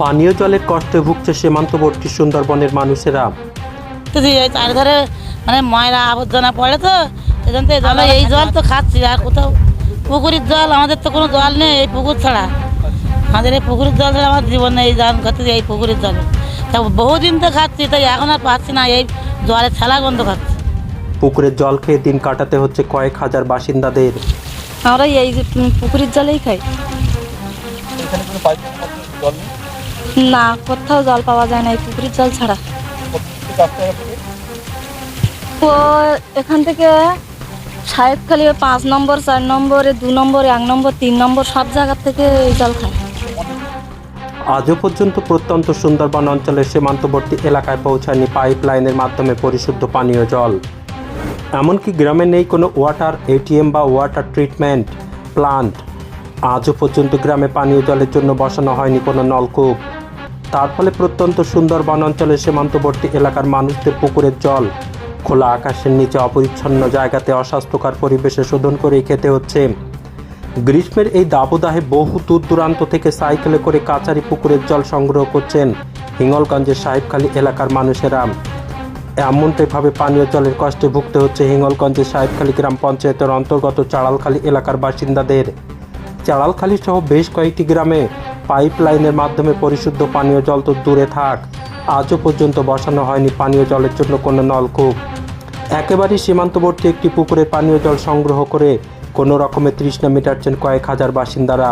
পানীয় জলের কষ্টে ভুগছে সীমান্তবর্তী সুন্দরবনের মানুষেরা। এই চারিধারে মানে ময়লা আবর্জনা পড়ে তো এই জল এই জল তো খাচ্ছি আর কোথাও পুকুরের জল আমাদের তো কোনো জল নেই এই পুকুর ছাড়া। আমাদের এই পুকুরের জল ছাড়া আমার জীবন খাচ্ছি এই পুকুরের জল। তা বহুদিন তো খাচ্ছি তাই এখন আর পাচ্ছি না এই জলের ছেলা গন্ধ খাচ্ছি। পুকুরের জল খেয়ে দিন কাটাতে হচ্ছে কয়েক হাজার বাসিন্দাদের। আমরা এই যে পুকুরের জলেই খাই। না, কোথাও জল পাওয়া যায় না, এই পুকুরের জল ছাড়া? তো এখান থেকে সাহেবখালি পাঁচ নম্বর, চার নম্বরে, দু নম্বর, এক নম্বর, তিন নম্বর, সব জায়গা থেকে এই জল খায়। আজও পর্যন্ত প্রত্যন্ত সুন্দরবন অঞ্চলের সীমান্তবর্তী এলাকায় পৌঁছায়নি পাইপ লাইনের মাধ্যমে পরিশুদ্ধ পানীয় জল। এমনকি গ্রামে নেই কোনো ওয়াটার এটিএম বা ওয়াটার ট্রিটমেন্ট প্লান্ট। আজও পর্যন্ত গ্রামে পানীয় জলের জন্য বসানো হয়নি কোনো নলকূপ। তার ফলে প্রত্যন্ত সুন্দরবন অঞ্চলের সীমান্তবর্তী এলাকার মানুষদের পুকুরের জল, খোলা আকাশের নিচে অপরিচ্ছন্ন জায়গাতে অস্বাস্থ্যকর পরিবেশে শোধন করে খেতে হচ্ছে। গ্রীষ্মের এই দাবদাহে বহু দূর দূরান্ত থেকে সাইকেলে করে কাচারি পুকুরের জল সংগ্রহ করছেন হিঙ্গলগঞ্জের সাহেবখালী এলাকার মানুষেরা। এমনটাইভাবে পানীয় জলের কষ্টে ভুগতে হচ্ছে হিঙ্গলগঞ্জের সাহেবখালী গ্রাম পঞ্চায়েতের অন্তর্গত চাড়ালখালী এলাকার বাসিন্দাদের। চাড়ালখালী সহ বেশ কয়েকটি গ্রামে পাইপ লাইনের মাধ্যমে পরিশুদ্ধ পানীয় জল তো দূরে থাক। আজও পর্যন্ত বসানো হয়নি পানীয় জলের জন্য কোনো নলকূপ। একেবারেই সীমান্তবর্তী একটি পুকুরে পানীয় জল সংগ্রহ করে কোনো রকমে তৃষ্ণা মেটাচ্ছেন কয়েক হাজার বাসিন্দারা।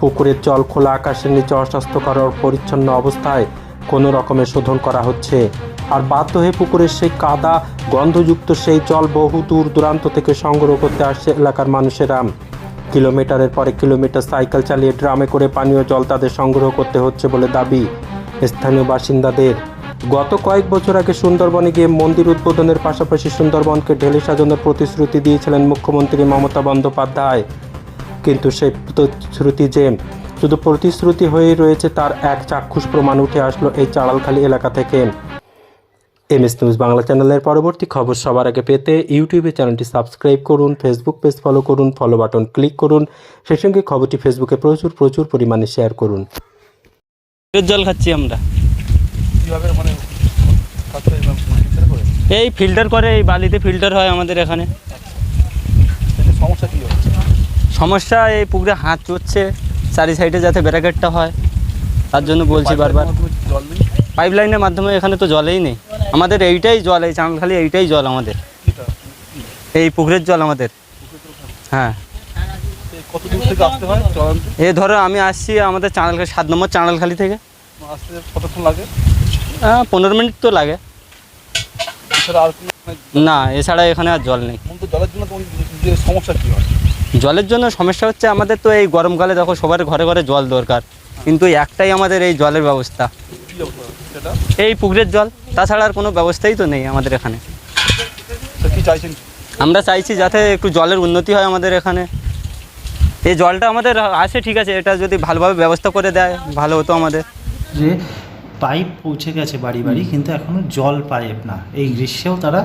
পুকুরের জল খোলা আকাশের নিচে অস্বাস্থ্যকর পরিচ্ছন্ন অবস্থায় কোনো রকমে শোধন করা হচ্ছে। আর বাধ্য হয়ে পুকুরের সেই কাদা গন্ধযুক্ত সেই জল বহু দূর দূরান্ত থেকে সংগ্রহ করতে আসছে এলাকার মানুষেরা। কিলোমিটারের পরে কিলোমিটার সাইকেল চালিয়ে ড্রামে করে পানীয় জল তাদের সংগ্রহ করতে হচ্ছে বলে দাবি স্থানীয় বাসিন্দাদের। গত কয়েক বছর আগে সুন্দরবনে গিয়ে মন্দির উদ্বোধনের পাশাপাশি সুন্দরবনকে ঢেলে সাজানোর প্রতিশ্রুতি দিয়েছিলেন মুখ্যমন্ত্রী মমতা বন্দ্যোপাধ্যায়। কিন্তু সেই প্রতিশ্রুতি যে, শুধু প্রতিশ্রুতি হয়েই রয়েছে, তার এক চাক্ষুষ প্রমাণ উঠে আসলো এই চাড়ালখালী এলাকা থেকে। এম এস নিউজ বাংলা চ্যানেলের পরবর্তী খবর সবার আগে পেতে ইউটিউবে চ্যানেলটি সাবস্ক্রাইব করুন ফেসবুক পেজ ফলো করুন ফলো বাটন ক্লিক করুন সেই সঙ্গে খবরটি ফেসবুকে প্রচুর প্রচুর পরিমাণে শেয়ার করুন। জল খাচ্ছি আমরা। মানে এই ফিল্টার করে এই বালিতে ফিল্টার হয় আমাদের এখানে। সমস্যা কী হচ্ছে সমস্যা এই পুকুরে হাত চড়ছে চারি সাইডে যাতে ব্র্যাকেটটা হয় তার জন্য বলছি বারবার। পাইপ লাইনের মাধ্যমে এখানে তো জলেই নেই। আমাদের এইটাই জল এই চাঁদখালি এইটাই জল আমাদের। এই পুকুরের জল আমাদের। হ্যাঁ। হয় এ ধরো আমি আসছি আমাদের চাঁদালখালি সাত নম্বর চাঁদালখালি থেকে। আসতে কতক্ষণ লাগে? আহ, পনেরো মিনিট তো লাগে। মানে না এছাড়া এখানে আর জল নেই। জলের জন্য সমস্যা কী হয়? জলের জন্য সমস্যা হচ্ছে আমাদের তো এই গরমকালে দেখো সবার ঘরে ঘরে জল দরকার। কিন্তু একটাই আমাদের এই জলের ব্যবস্থা। এই পুকুরের জল। তাছাড়া আর কোনো ব্যবস্থাই তো নেই আমাদের এখানে। তা কী চাইছেন? আমরা চাইছি যাতে একটু জলের উন্নতি হয় আমাদের এখানে। এই জলটা আমাদের আছে ঠিক আছে এটা যদি ভালোভাবে ব্যবস্থা করে দেয় ভালো হতো আমাদের। যে পাইপ পৌঁছে গেছে বাড়ি বাড়ি কিন্তু এখনও জল পাইপ না। এই গ্রীষ্মেও তারা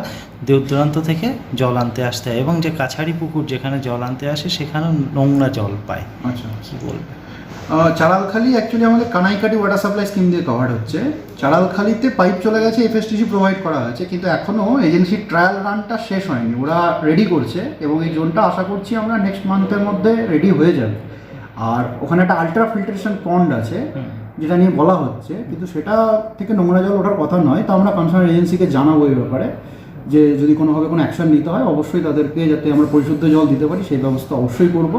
দূর দূরান্ত থেকে জল আনতে আসতে হয় এবং যে কাছারি পুকুর যেখানে জল আনতে আসে সেখানেও নোংরা জল পায়। আচ্ছা। কি বলবে আহ, চাড়ালখালি অ্যাকচুয়ালি আমাদের কানাইকাটি ওয়াটার সাপ্লাই স্কিম দিয়ে কভার হচ্ছে। চাড়ালখালিতে পাইপ চলে গেছে এফএসটিসি প্রোভাইড করা হয়েছে কিন্তু এখনও এজেন্সির ট্রায়াল রানটা শেষ হয়নি। ওরা রেডি করছে এবং এই জোনটা আশা করছি আমরা নেক্সট মান্থের মধ্যে রেডি হয়ে যাবে। আর ওখানে একটা আলট্রা ফিল্টারেশন পন্ড আছে যেটা নিয়ে বলা হচ্ছে কিন্তু সেটা থেকে নোংরা জল ওঠার কথা নয়। তো আমরা কনসার্ন এজেন্সিকে জানাব এই ব্যাপারে যে যদি কোনোভাবে কোনো অ্যাকশন নিতে হয় অবশ্যই তাদেরকে যাতে আমরা পরিশুদ্ধ জল দিতে পারি সেই ব্যবস্থা অবশ্যই করব।